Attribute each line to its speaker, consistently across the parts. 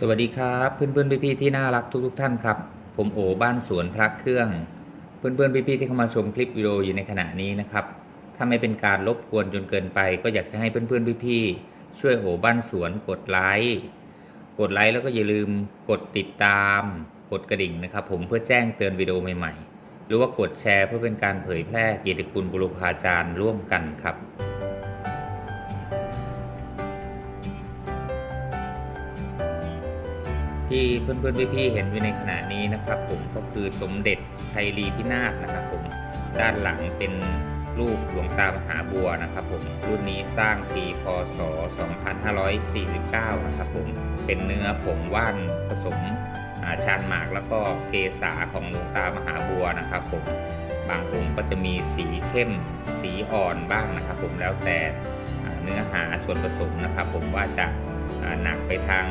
Speaker 1: สวัสดีครับเพื่อนๆพี่ๆที่น่ารักทุกๆท่านครับ ผมโอบ้านสวนพระเครื่อง เพื่อนๆพี่ๆที่เข้ามาชมคลิปวิดีโออยู่ในขณะนี้นะครับถ้าไม่เป็นการรบกวนจนเกินไป ก็อยากจะให้เพื่อนๆพี่ๆช่วยโอบ้านสวนกดไลค์กดไลค์แล้วก็อย่าลืมกดติดตาม กดกระดิ่งนะครับ ผมเพื่อแจ้งเตือนวิดีโอใหม่ๆ หรือว่ากดแชร์เพื่อเป็นการเผยแพร่เกียรติคุณบุรพาจารย์ร่วมกันครับ ที่เพื่อนๆพี่ๆเห็นอยู่ในขณะนี้นะครับผมก็คือสมเด็จไทรีพินาศนะครับผมด้านหลังเป็นรูปหลวงตามหาบัวนะครับผมรุ่นนี้สร้างปีพศ 2549 นะครับผมเป็นเนื้อผงว่านผสมาชานหมากแล้วก็เกษาของหลวงตามหาบัวนะครับผมบางองค์ก็จะมีสีเข้มสีอ่อนบ้างนะครับผมแล้วแต่เนื้อหาส่วนผสมนะครับผมว่าจะหนักไปทาง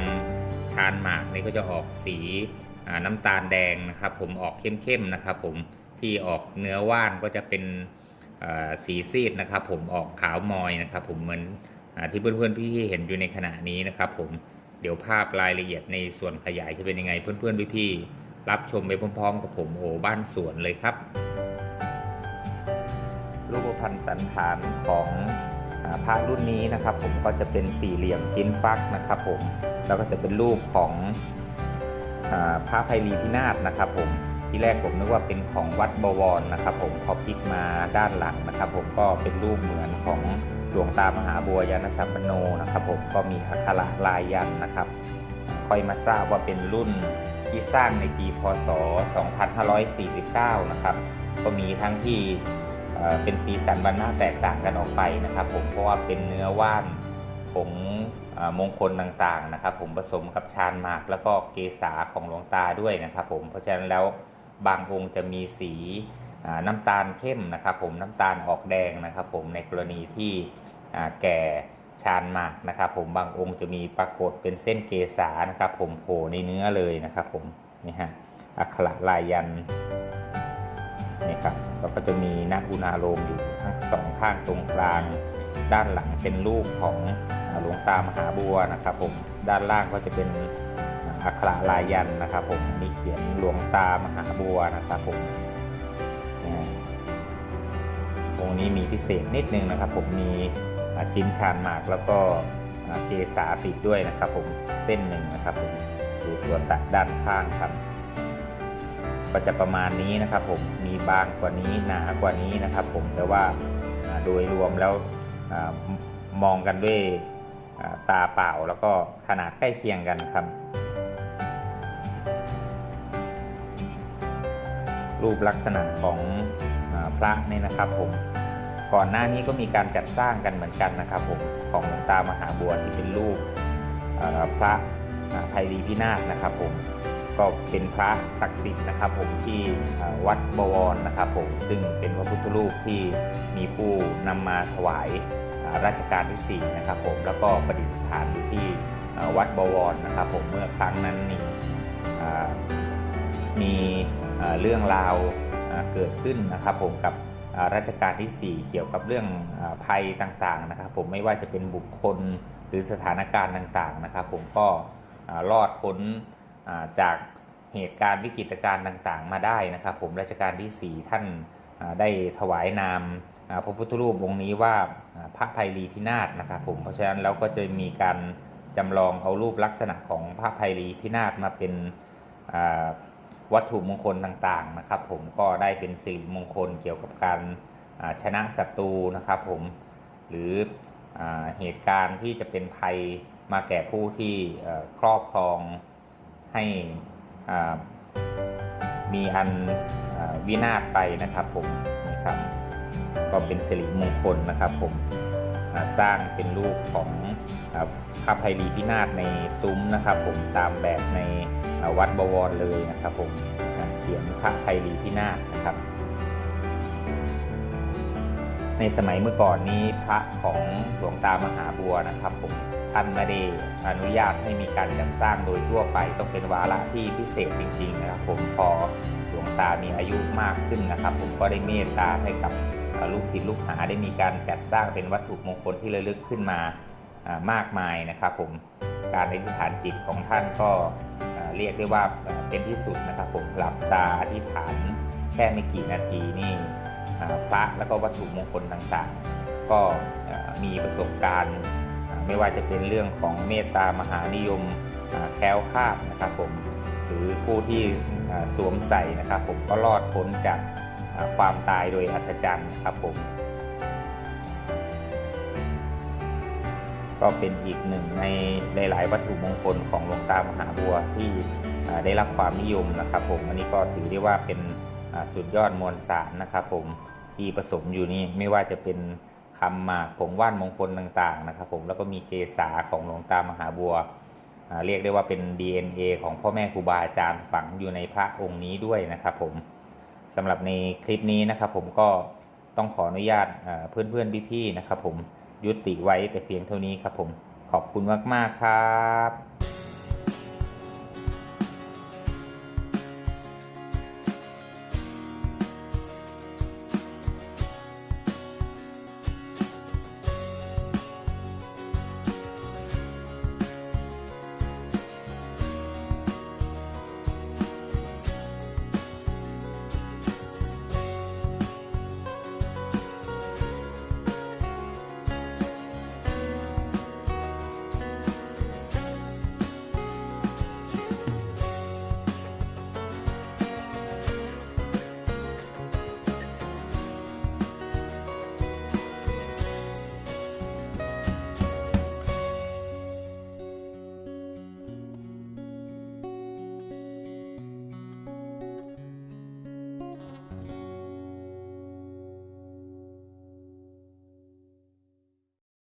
Speaker 1: านหมากนี่ก็จะออกสีน้ำตาลแดงนะครับ ผมออกเข้มๆนะครับ ผมที่ออกเนื้อว่านก็จะเป็นสีซีดนะครับ ผมออกขาวมอยนะครับ ผมเหมือนอที่เพื่อนๆพี่ๆเห็นอยู่ในขณะนี้นะครับ ผมเดี๋ยวภาพรายละเอียดในส่วนขยายจะเป็นยังไง เพื่อนๆพี่ๆรับชมไปพร้อมๆ กับผมโอบ้านสวนเลยครับรูปพรรณสันฐานของ พระรุ่นนี้นะครับ ผมก็จะเป็นสี่เหลี่ยมชิ้นฟักนะครับผมแล้วก็จะเป็นรูปของอพระไพรีพินาศนะครับผมที่แรกผมนึกว่าเป็นของวัดบวรนะครับ ผมพอพลิกมาด้านหลังนะครับ ผมก็เป็นรูปเหมือนของหลวงตามหาบัวยานสัมปโนนะครับ ผมก็มีอักขระลายยันนะครับค่อยมาทราบว่าเป็นรุ่นที่สร้างในปีพศ 2549 นะครับ ก็มีทั้งที่ เป็นสีสันบรรณะแตกต่างกันออกไปนะครับ ผมเพราะว่าเป็นเนื้อว่านผงมงคลต่างๆนะครับ ผมผสมกับชานหมากแล้วก็เกษาของหลวงตาด้วยนะครับ ผมเพราะฉะนั้นแล้วบางองค์จะมีสีน้ำตาลเข้มนะครับ ผมน้ำตาลออกแดงนะครับ ผมในกรณีที่แก่ชานหมากนะครับ ผมบางองค์จะมีปรากฏเป็นเส้นเกษานะครับ ผมโผล่ในเนื้อเลยนะครับ ผมนี่ฮะอักขระลายยันต์ นี่ครับแล้วก็จะมีนาอุณาโลมอยู่ทั้งสองข้างตรงกลาง ด้านหลังเป็นรูปของหลวงตามหาบัวนะครับผมด้านล่างก็จะเป็นอักขระลายยันนะครับผมอันนี้เขียนหลวงตามหาบัวนะครับผมองค์นี้มีพิเศษนิดนึงนะครับ ผมมีชิ้นชานหมากแล้วก็เกษาติดด้วยนะครับ ผมเส้นหนึ่งนะครับผมดูตัวตัดด้านข้างครับ ก็จะประมาณนี้นะครับผมมีบางกว่านี้หนากว่านี้นะครับผมแต่ว่าโดยรวมแล้วอมองกันด้วยตาเปล่าแล้วก็ขนาดใกล้เคียงกันครับ รูปลักษณะของอพระนี่นะครับผมก่อนหน้านี้ก็มีการจัดสร้างกันเหมือนกันนะครับผมของหลวงตามหาบัวที่เป็นรูปพระอ่าไพรีพินาศนะครับผม ก็เป็นพระศักดิ์สิทธิ์นะครับ ผมที่วัดบวรนะครับผมซึ่งเป็นพระพุทธรูปที่มีผู้นำมาถวายอ่ารัชกาลที่4นะครับผมแล้วก็ประดิษฐานอยู่ที่วัดบวรนะครับผมเมื่อครั้งนั้นนี่มีเรื่องราวเกิดขึ้นนะครับผมกับอ่ารัชกาลที่ 4 เกี่ยวกับเรื่องภัยต่างๆนะครับ ผมไม่ว่าจะเป็นบุคคลหรือสถานการณ์ต่างๆนะครับ ผมก็รอดพ้น จากเหตุการณ์วิกฤตการณ์ต่างๆ มาได้นะครับ ผมรัชกาลที่ 4 ท่านได้ถวายนามพระพุทธรูปองค์นี้ว่าพระไพรีพินาศนะครับผมเพราะฉะนั้นแล้วก็จะมีการจำลองเอารูปลักษณะของพระไพรีพินาศมาเป็นวัตถุมงคลต่างๆนะครับ ผมก็ได้เป็นสิริมงคลเกี่ยวกับการชนะศัตรูนะครับผมหรืออเหตุการณ์ที่จะเป็นภัยมาแก่ผู้ที่ครอบครอง ให้มีอันอวินาศไปนะครับผมนะครับก็เป็นสิริมงคลนะครับผมสร้างเป็นรูปของพระไพรีพินาศในซุ้มนะครับผมตามแบบในวัดบวรเลยนะครับผมเขียนพระไพรีพินาศนะครับ ในสมัยเมื่อก่อนนี้พระของหลวงตามหาบัวนะครับผม ท่านไม่ได้อนุญาตให้มีการจัดสร้างโดยทั่วไปต้องเป็นวาระที่พิเศษจริงๆนะครับผมพอหลวงตามีอายุมากขึ้นนะครับ ผมก็ได้เมตตาให้กับลูกศิษย์ลูกหาได้มีการจัดสร้างเป็นวัตถุมงคลที่ระลึกขึ้นมามากมายนะครับ ผมการอธิษฐานจิตของท่านก็เรียกได้ว่าเป็นที่สุดนะครับ ผมหลับตาอธิษฐานแค่ไม่กี่นาทีนี่พระแล้วก็วัตถุมงคลต่างๆ ก็มีประสบการณ์ ไม่ว่าจะเป็นเรื่องของเมตตามหานิยมแคล้วคลาดนะครับผมหรือผู้ที่สวมใส่นะครับ ผมก็รอดพ้นจากความตายโดยอัศจรรย์ครับผม ก็เป็นอีกหนึ่งในหลาย ๆ วัตถุมงคลของหลวงตามหาบัวที่ได้รับความนิยมนะครับ ผมอันนี้ก็ถือได้ว่าเป็นสุดยอดมวลสารนะครับ ผมที่ผสมอยู่นี่ไม่ว่าจะเป็น คำหมากผงว่านมงคลต่างๆนะครับ ผมแล้วก็มีเกษาของหลวงตามหาบัว เรียกได้ว่าเป็น DNA ของพ่อแม่ครูบาอาจารย์ฝังอยู่ในพระองค์นี้ด้วยนะครับ ผมสำหรับในคลิปนี้นะครับ ผมก็ต้องขออนุญาตเพื่อนๆพี่ๆนะครับ ผมยุติไว้แต่เพียงเท่านี้ครับ ผมขอบคุณมากๆครับ